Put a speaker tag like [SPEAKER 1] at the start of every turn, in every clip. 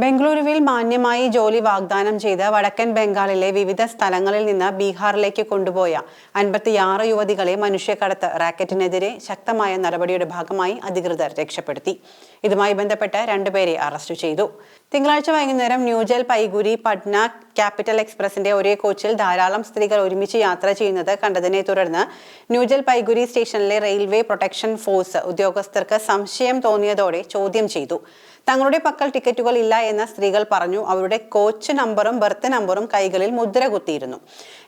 [SPEAKER 1] ബംഗളൂരുവിൽ മാന്യമായി ജോലി വാഗ്ദാനം ചെയ്ത് വടക്കൻ ബംഗാളിലെ വിവിധ സ്ഥലങ്ങളിൽ നിന്ന് ബീഹാറിലേക്ക് കൊണ്ടുപോയ അൻപത്തിയാറ് യുവതികളെ മനുഷ്യക്കടത്ത് റാക്കറ്റിനെതിരെ ശക്തമായ നടപടിയുടെ ഭാഗമായി അധികൃതർ രക്ഷപ്പെടുത്തി. ഇതുമായി ബന്ധപ്പെട്ട് രണ്ടുപേരെ അറസ്റ്റ് ചെയ്തു. തിങ്കളാഴ്ച വൈകുന്നേരം ന്യൂജൽ പൈഗുരി പട്ന ക്യാപിറ്റൽ എക്സ്പ്രസിന്റെ ഒരേ കോച്ചിൽ ധാരാളം സ്ത്രീകൾ ഒരുമിച്ച് യാത്ര ചെയ്യുന്നത് കണ്ടതിനെ തുടർന്ന് ന്യൂജൽ പൈഗുരി സ്റ്റേഷനിലെ റെയിൽവേ പ്രൊട്ടക്ഷൻ ഫോഴ്സ് ഉദ്യോഗസ്ഥർക്ക് സംശയം തോന്നിയതോടെ ചോദ്യം ചെയ്തു. തങ്ങളുടെ പക്കൽ ടിക്കറ്റുകൾ ഇല്ല എന്ന സ്ത്രീകൾ പറഞ്ഞു അവരുടെ കോച്ച് നമ്പറും ബർത്ത് നമ്പറും കൈകളിൽ മുദ്ര കുത്തിയിരുന്നു.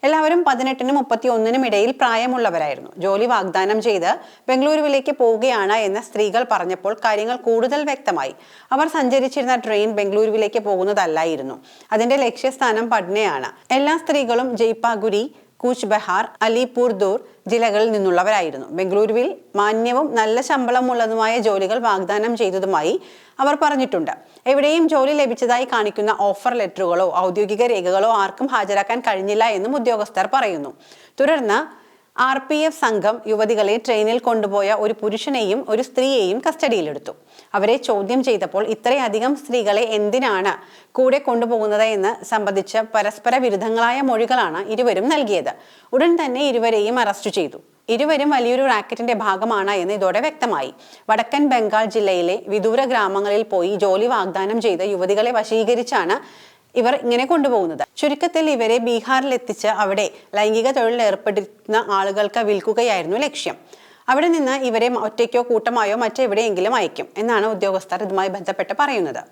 [SPEAKER 1] എല്ലാവരും പതിനെട്ടിനും മുപ്പത്തി ഒന്നിനും ഇടയിൽ പ്രായമുള്ളവരായിരുന്നു. ജോലി വാഗ്ദാനം ചെയ്ത് ബംഗളൂരുവിലേക്ക് പോവുകയാണ് എന്ന് സ്ത്രീകൾ പറഞ്ഞപ്പോൾ കാര്യങ്ങൾ കൂടുതൽ വ്യക്തമായി. അവർ സഞ്ചരിച്ചിരുന്ന ട്രെയിൻ ബംഗളൂരുവിലേക്ക് പോകുന്നതല്ലായിരുന്നു. അതിന്റെ ലക്ഷ്യസ്ഥാനം പട്നയാണ്. എല്ലാ സ്ത്രീകളും ജയ്പാഗുരി കൂച്ച് ബെഹാർ അലിപൂർദൂർ ജില്ലകളിൽ നിന്നുള്ളവരായിരുന്നു. ബംഗളൂരുവിൽ മാന്യവും നല്ല ശമ്പളമുള്ളതുമായ ജോലികൾ വാഗ്ദാനം ചെയ്തതുമായി അവർ പറഞ്ഞിട്ടുണ്ട്. എവിടെയും ജോലി ലഭിച്ചതായി കാണിക്കുന്ന ഓഫർ ലെറ്ററുകളോ ഔദ്യോഗിക രേഖകളോ ആർക്കും ഹാജരാക്കാൻ കഴിഞ്ഞില്ല എന്നും ഉദ്യോഗസ്ഥർ പറയുന്നു. തുടർന്ന് ആർ പി എഫ് സംഘം യുവതികളെ ട്രെയിനിൽ കൊണ്ടുപോയ ഒരു പുരുഷനെയും ഒരു സ്ത്രീയെയും കസ്റ്റഡിയിലെടുത്തു. അവരെ ചോദ്യം ചെയ്തപ്പോൾ ഇത്രയധികം സ്ത്രീകളെ എന്തിനാണ് കൂടെ കൊണ്ടുപോകുന്നത് എന്ന് സംബന്ധിച്ച പരസ്പര വിരുദ്ധങ്ങളായ മൊഴികളാണ് ഇരുവരും നൽകിയത്. ഉടൻ തന്നെ ഇരുവരെയും അറസ്റ്റ് ചെയ്തു. ഇരുവരും വലിയൊരു റാക്കറ്റിന്റെ ഭാഗമാണ് എന്ന് ഇതോടെ വ്യക്തമായി. വടക്കൻ ബംഗാൾ ജില്ലയിലെ വിദൂര ഗ്രാമങ്ങളിൽ പോയി ജോലി വാഗ്ദാനം ചെയ്ത് യുവതികളെ വശീകരിച്ചാണ് ഇവർ ഇങ്ങനെ കൊണ്ടുപോകുന്നത്. ചുരുക്കത്തിൽ ഇവരെ ബീഹാറിൽ എത്തിച്ച് അവിടെ ലൈംഗിക തൊഴിലിൽ ഏർപ്പെടുന്ന ആളുകൾക്ക് വിൽക്കുകയായിരുന്നു ലക്ഷ്യം. അവിടെ നിന്ന് ഇവരെ ഒറ്റയ്ക്കോ കൂട്ടമായോ മറ്റെവിടെയെങ്കിലും അയക്കും എന്നാണ് ഉദ്യോഗസ്ഥർ ഇതുമായി ബന്ധപ്പെട്ട് പറയുന്നത്.